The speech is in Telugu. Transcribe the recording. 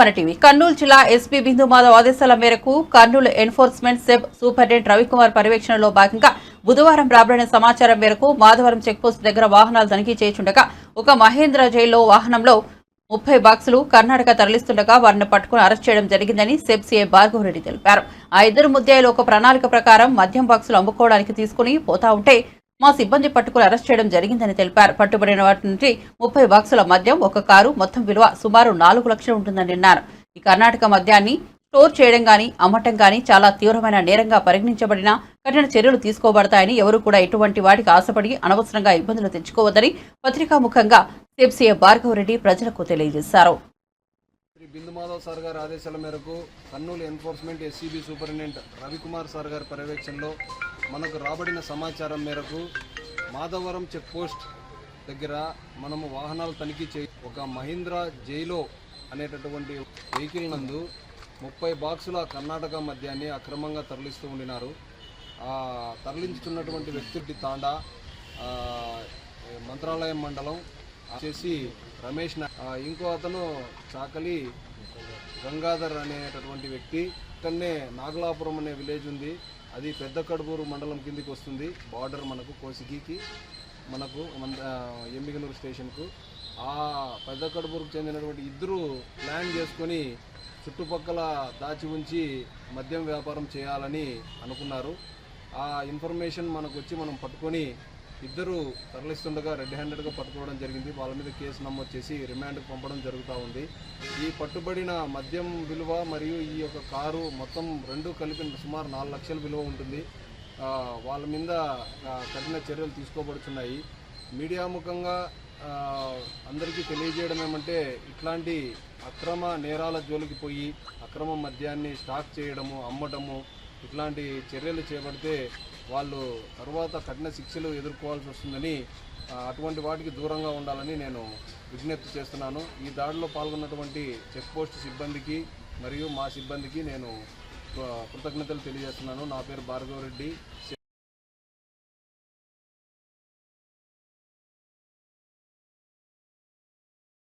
మన టీవీ. కర్నూలు జిల్లా ఎస్పీ బిందు మాధవ్ ఆదేశాల మేరకు Kurnool enforcement SEB superintendent Ravikumar పర్యవేక్షణలో భాగంగా బుధవారం రాబడిన సమాచారం మేరకు మాధవరం చెక్పోస్ట్ దగ్గర వాహనాలు తనిఖీ చేయుచుండగా ఒక మహేంద్ర జైల్లో వాహనంలో ముప్పై బాక్సులు కర్ణాటక తరలిస్తుండగా వారిని పట్టుకుని అరెస్ట్ చేయడం జరిగిందని సెబ్ సీఐ భార్గవరెడ్డి తెలిపారు. ఆ ఇద్దరు ముద్దాయిలు ఒక ప్రణాళిక ప్రకారం మద్యం బాక్సులు అమ్ముకోవడానికి తీసుకుని పోతా ఉంటే మా సిబ్బంది పట్టుకుని అరెస్ట్ చేయడం జరిగిందని తెలిపారు. పట్టుబడిన వాటి నుంచి ముప్పై బాక్సుల మద్యం ఒక కారు మొత్తం విలువ సుమారు నాలుగు లక్షలు ఉంటుందని అన్నారు. ఈ కర్ణాటక మద్యాన్ని స్టోర్ చేయడం కానీ అమ్మటం కానీ చాలా తీవ్రమైన నేరంగా పరిగణించబడిన కఠిన చర్యలు తీసుకోబడతాయని ఎవరు కూడా ఎటువంటి వాటికి ఆశపడి అనవసరంగా ఇబ్బందులు తెచ్చుకోవద్దని పత్రికాముఖంగా సెబ్సీఏ భార్గవరెడ్డి ప్రజలకు తెలియజేశారు. శ్రీ సార్ గారి ఆదేశాల మేరకు Kurnool enforcement SCB superintendent Ravikumar sir గారి పర్యవేక్షణలో మనకు రాబడిన సమాచారం మేరకు మాధవరం చెక్ పోస్ట్ దగ్గర మనము వాహనాలు తనిఖీ చేయి ఒక మహీంద్రా జైలో అనేటటువంటి వెహికల్ నందు ముప్పై బాక్సుల కర్ణాటక మద్యాన్ని అక్రమంగా తరలిస్తూ ఉండినారు. ఆ తరలించుతున్నటువంటి వ్యక్తి తాండా మంత్రాలయం మండలం వచ్చేసి రమేష్ నా- ఇంకో అతను చాకలి గంగాధర్ అనేటటువంటి వ్యక్తి. ఇక్కడనే నాగలాపురం అనే విలేజ్ ఉంది. అది పెద్ద కడుపూరు మండలం కిందికి వస్తుంది. బార్డర్ మనకు కోసిగికి మనకు మన ఆ, స్టేషన్కు. ఆ పెద్ద కడుపూరుకు చెందినటువంటి ఇద్దరు ప్లాన్ చేసుకొని చుట్టుపక్కల దాచి ఉంచి మద్యం వ్యాపారం చేయాలని అనుకున్నారు. ఆ ఇన్ఫర్మేషన్ మనకు వచ్చి మనం పట్టుకొని ఇద్దరు తరలిస్తుండగా రెడ్ హ్యాండెడ్గా పట్టుకోవడం జరిగింది. వాళ్ళ మీద కేసు నమోదు చేసి రిమాండ్కు పంపడం జరుగుతూ ఉంది. ఈ పట్టుబడిన మద్యం విలువ మరియు ఈ యొక్క కారు మొత్తం రెండు కలిపి సుమారు నాలుగు లక్షల విలువ ఉంటుంది. వాళ్ళ మీద కఠిన చర్యలు తీసుకోబడుతున్నాయి మీడియా ముఖంగా అందరికీ తెలియజేయడం ఏమంటే ఇట్లాంటి అక్రమ నేరాల జోలికి పోయి అక్రమ మద్యాన్ని స్టాక్ చేయడము అమ్మటము ఇట్లాంటి చర్యలు చేపడితే వాళ్ళు తర్వాత కఠిన శిక్షలు ఎదుర్కోవాల్సి వస్తుందని అటువంటి వాటికి దూరంగా ఉండాలని నేను విజ్ఞప్తి చేస్తున్నాను. ఈ దాడిలో పాల్గొన్నటువంటి చెక్పోస్ట్ సిబ్బందికి మరియు మా సిబ్బందికి నేను కృతజ్ఞతలు తెలియజేస్తున్నాను. నా పేరు భార్గవరెడ్డి